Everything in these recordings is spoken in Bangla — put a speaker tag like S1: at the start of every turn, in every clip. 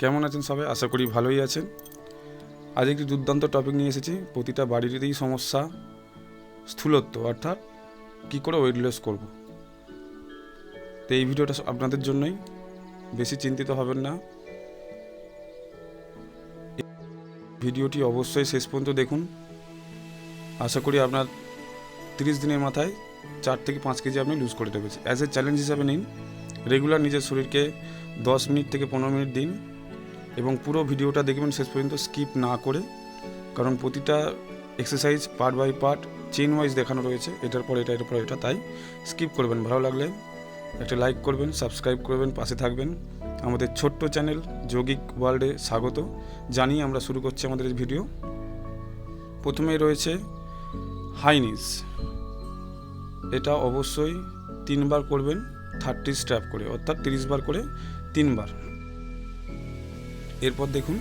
S1: কেমন আছেন সবাই? আশা করি ভালোই আছেন। আজ একটি দুর্দান্ত টপিক নিয়ে এসেছি। প্রতিটা বাড়িরই সমস্যা, স্থূলত্ব, অর্থাৎ কী করে ওয়েট লস করব? তো এই ভিডিওটা আপনাদের জন্যই। বেশি চিন্তিত হবেন না। ভিডিওটি অবশ্যই শেষ পর্যন্ত দেখুন। আশা করি আপনার তিরিশ দিনের মাথায় চার থেকে পাঁচ কেজি আপনি লুজ করে দেবেন। অ্যাজ এ চ্যালেঞ্জ হিসাবে নিন। রেগুলার নিজের শরীরকে দশ মিনিট থেকে পনেরো মিনিট দিন। এবং পুরো ভিডিওটা দেখবেন শেষ পর্যন্ত স্কিপ না করে, কারণ প্রতিটা exercise part by part chain wise দেখানো রয়েছে, এটার পর এটা, এটার পর এটা, তাই স্কিপ করবেন। ভালো লাগলে একটা লাইক করবেন সাবস্ক্রাইব করবেন, পাশে থাকবেন। আমাদের ছোট্ট চ্যানেল যৌগিক ওয়ার্ল্ডে স্বাগত। জানিয়ে আমরা শুরু করছি আমাদের এই ভিডিও প্রথমে রয়েছে হাইনিস এটা অবশ্যই তিনবার করবেন থার্টি স্ট্র্যাপ করে, অর্থাৎ তিরিশ বার করে তিনবার। এরপর দেখুন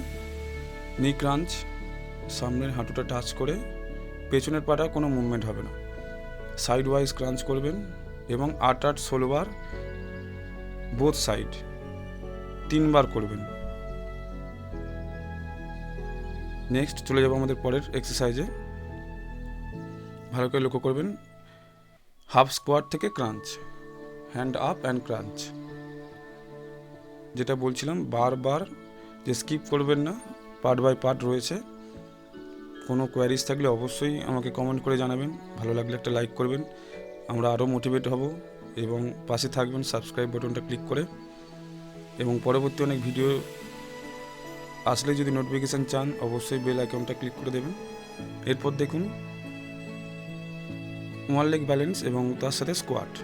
S1: নি ক্রাঞ্চ সামনের হাঁটুটা টাচ করে পেছনের পাটা কোনো মুভমেন্ট হবে না। সাইড ওয়াইজ ক্রাঞ্চ করবেন এবং আট আট ষোলো বার বোথ সাইড তিনবার করবেন। নেক্সট চলে যাব আমাদের পরের এক্সারসাইজে ভালো করে লক্ষ্য করবেন হাফ স্কোয়াড থেকে crunch hand up and crunch যেটা বলছিলাম, বারবার যে স্কিপ করবেন না পার্ট বাই পার্ট রয়েছে। কোনো কোয়ারিজ থাকলে অবশ্যই আমাকে কমেন্ট করে জানাবেন। ভালো লাগলে একটা লাইক করবেন। আমরা আরও মোটিভেট হব এবং পাশে থাকবেন সাবস্ক্রাইব বাটনটা ক্লিক করে। এবং পরবর্তী অনেক ভিডিও আসলে যদি নোটিফিকেশান চান, অবশ্যই বেল আইকনটা ক্লিক করে দেবেন। এরপর দেখুন ওয়ান লেগ ব্যালেন্স এবং তার সাথে স্কোয়াট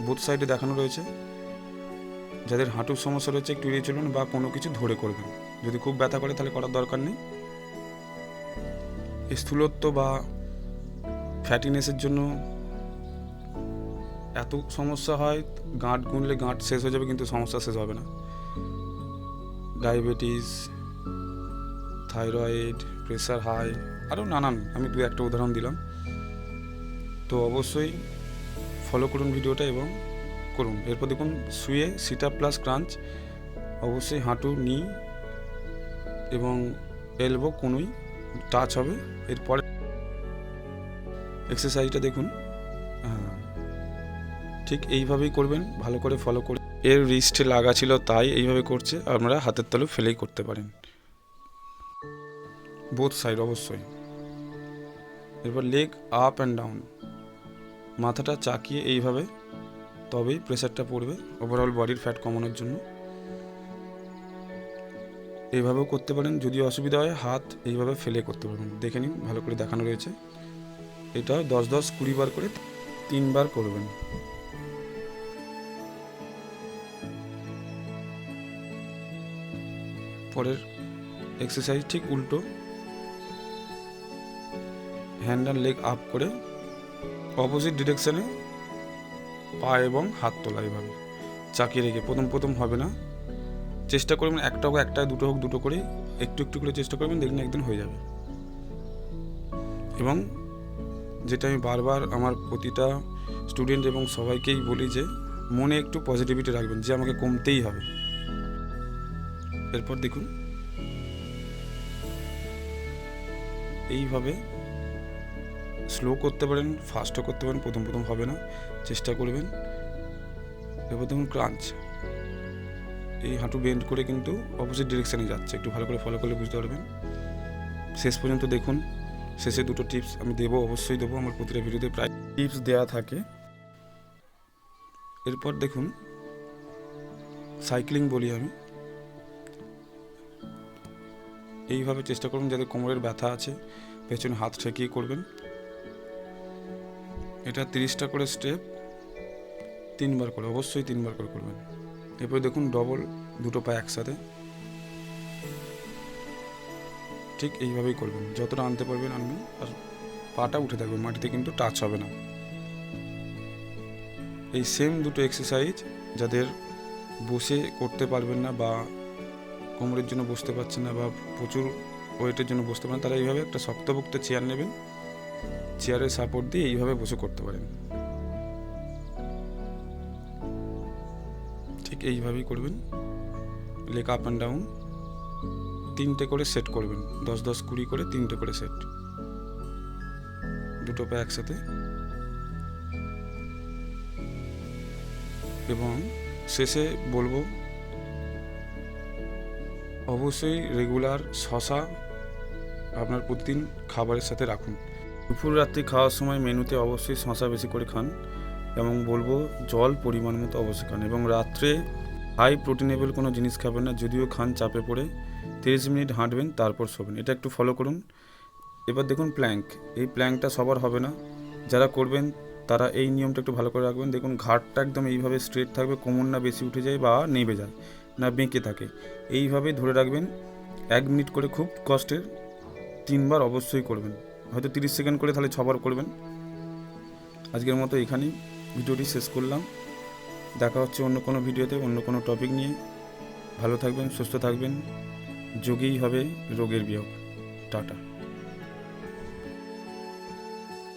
S1: বুথ সাইডে দেখানো রয়েছে। যাদের হাঁটুর সমস্যা রয়েছে একটু এড়িয়ে চলুন বা কোনো কিছু ধরে করবেন। যদি খুব ব্যথা করে তাহলে করার দরকার নেই। স্থূলত্ব বা ফ্যাটিনেসের জন্য এত সমস্যা হয়, গাঁট গুনলে গাঁট শেষ হয়ে যাবে কিন্তু সমস্যা শেষ হবে না। ডায়াবেটিস, থাইরয়েড প্রেশার হাই, আরও নানান, আমি দু একটা উদাহরণ দিলাম। তো অবশ্যই ফলো করুন ভিডিওটা এবং করুন। এরপর দেখুন, শুয়ে সিটা প্লাস ক্রাঞ্চ অবশ্যই হাঁটু নি এবং এলবো কোনোই টাচ হবে। এরপরে এক্সারসাইজটা দেখুন হ্যাঁ ঠিক এইভাবেই করবেন, ভালো করে ফলো করে। এর রিস্টে লাগা ছিল, তাই এইভাবে করছে, আপনারা হাতের তালু ফেলেই করতে পারেন। বোথ সাইড অবশ্যই। এরপর লেগ আপ অ্যান্ড ডাউন মাথাটা চাকিয়ে এইভাবে তবেই প্রেশারটা পড়বে ওভারঅল বডির ফ্যাট কমানোর জন্য। এইভাবেও করতে পারেন, যদি অসুবিধা হয়, হাত এইভাবে ফেলে করতে পারবেন দেখে নিন, ভালো করে দেখানো রয়েছে। এটা দশ দশ কুড়ি বার করে তিনবার করবেন। পরের এক্সারসাইজ ঠিক উল্টো। হ্যান্ড অ্যান্ড লেগ আপ করে অপোজিট ডিরেকশানে পা এবং হাত তোলা এভাবে। চাকিয়ে রেখে প্রথম প্রথম হবে না। চেষ্টা করবেন একটা হোক, একটা দুটো হোক, দুটো করে একটু একটু করে চেষ্টা করবেন, দেখবেন একদিন হয়ে যাবে। এবং যেটা আমি বারবার আমার প্রতিটা স্টুডেন্ট এবং সবাইকেই বলি যে, মনে একটু পজিটিভিটি রাখবেন, যে আমাকে কমতেই হবে। এরপর দেখুন। এইভাবে স্লো করতে পারেন ফাস্টও করতে পারেন, প্রথম প্রথম হবে না, চেষ্টা করবেন। এরপর দেখুন ক্রাঞ্চ এই হাঁটু বেন্ড করে কিন্তু অপোজিট ডিরেকশানে যাচ্ছে, একটু ভালো করে ফলো করলে বুঝতে পারবেন। শেষ পর্যন্ত দেখুন, শেষে দুটো টিপস আমি দেবো, অবশ্যই দেবো, আমার প্রতিটা ভিডিওতে প্রায় টিপস দেওয়া থাকে। এরপর দেখুন সাইক্লিং বলি আমি। এইভাবে চেষ্টা করুন যাদের কোমরের ব্যথা আছে, পেছনে হাত ঠেকিয়ে করবেন। এটা তিরিশটা করে স্টেপ তিনবার করে, অবশ্যই তিনবার করে করবেন। এরপর দেখুন ডবল দুটো পা একসাথে। ঠিক এইভাবেই করবেন, যতটা আনতে পারবেন আনবেন, আর পাটা উঠে থাকবে, মাটিতে কিন্তু টাচ হবে না। এই সেম দুটো এক্সারসাইজ যাদের বসে করতে পারবেন না বা কোমরের জন্য বসতে পারছেন না বা প্রচুর ওয়েটের জন্য বসতে পারেন তারা এইভাবে একটা শক্তপোক্ত চেয়ার নেবেন। চেয়ারের সাপোর্ট দিয়ে এইভাবে বসে করতে পারেন। ঠিক এইভাবেই করবেন। লেগ আপ অ্যান্ড ডাউন তিনটে করে সেট করবেন। দশ দশ কুড়ি করে তিনটে করে সেট দুটো পা একসাথে। এবং শেষে বলব, অবশ্যই রেগুলার শশা আপনার প্রতিদিন খাবারের সাথে রাখুন। দুপুর রাত্রি খাওয়ার সময় মেনুতে অবশ্যই শশা বেশি করে খান এবং বলব জল পরিমাণ মতো অবশ্যই খান এবং রাত্রে হাই প্রোটিনেবল কোনো জিনিস খাবেন না, যদিও খান চাপে পড়ে। তিরিশ মিনিট হাঁটবেন, তারপর শোবেন। এটা একটু ফলো করুন। এবার দেখুন প্ল্যাঙ্ক এই প্ল্যাঙ্কটা সবার হবে না। যারা করবেন, তারা এই নিয়মটা একটু ভালো করে রাখবেন। দেখুন, ঘাটটা একদম এইভাবে স্ট্রেট থাকবে, কোমর না বেশি উঠে যায় বা নেবে যায়, না বেঁকে থাকে। এইভাবে ধরে রাখবেন। এক মিনিট করে খুব কষ্টের। তিনবার অবশ্যই করবেন। হয়তো তিরিশ সেকেন্ড করে তাহলে ছবার করবেন। আজকের মতো এখানেই ভিডিওটি শেষ করলাম। দেখা হচ্ছে অন্য কোনো ভিডিওতে, অন্য কোনো টপিক নিয়ে। ভালো থাকবেন, সুস্থ থাকবেন। যোগেই হবে রোগের বিয়োগ। টাটা।